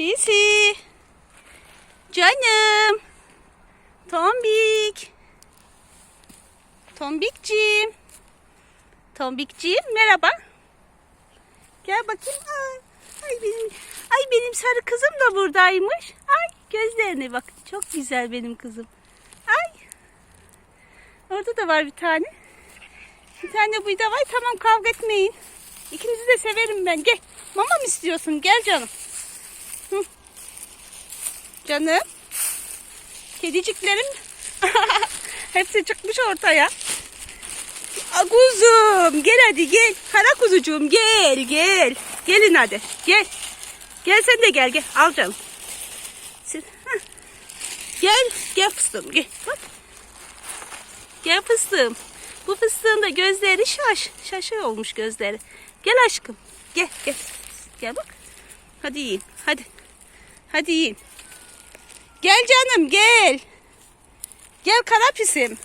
Fisi. Canım. Tombik. Tombikciğim. Tombikciğim merhaba. Gel bakayım. Ay, ay benim ay benim sarı kızım da buradaymış. Ay gözlerine bak. Çok güzel benim kızım. Ay. Orada da var bir tane. Bir tane burada var. Tamam kavga etmeyin. İkinizi de severim ben. Gel. Mama mı istiyorsun? Gel canım. Canım. Kediciklerim. Hepsi çıkmış ortaya. Aa, Kuzum gel hadi gel. Kara kuzucuğum gel gel. Gelin hadi gel. Gel sen de gel gel. Al canım. Sen-. Gel gel fıstığım gel. Bak. Gel fıstığım. Bu fıstığın da gözleri şaş. Şaşı olmuş gözleri. Gel aşkım. Gel gel. Gel bak. Hadi yiyin. Hadi. Hadi yiyin. Gel canım gel. Gel kara pisim.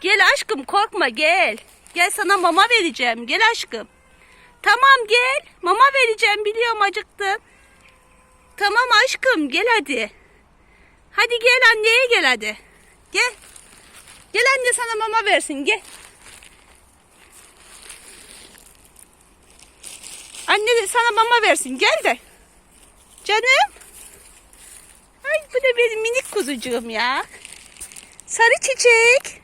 Gel aşkım korkma gel. Gel sana mama vereceğim. Gel aşkım. Tamam gel. Mama vereceğim biliyorum acıktın. Tamam aşkım gel hadi. Hadi gel anneye gel hadi. Gel. Gel anne sana mama versin gel. Anne sana mama versin gel de. Canım. Bu da benim minik kuzucuğum ya. Sarı çiçek.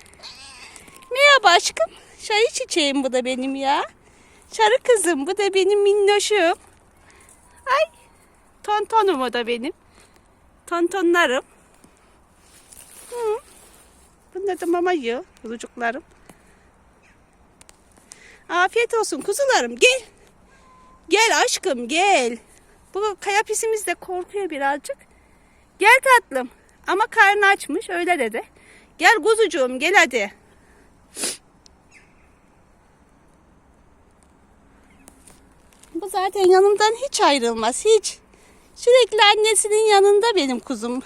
Merhaba aşkım. Sarı çiçeğim bu da benim ya. Sarı kızım bu da benim minnoşum. Ay. Tontonum o da benim. Tontonlarım. Hı. Bunlar da mama yiyor kuzucuklarım. Afiyet olsun kuzularım gel. Gel aşkım gel. Bu kaya pisimiz de korkuyor birazcık. Gel tatlım. Ama karnı açmış öyle dedi. Gel kuzucuğum gel hadi. Bu zaten yanımdan hiç ayrılmaz hiç. Sürekli annesinin yanında benim kuzum.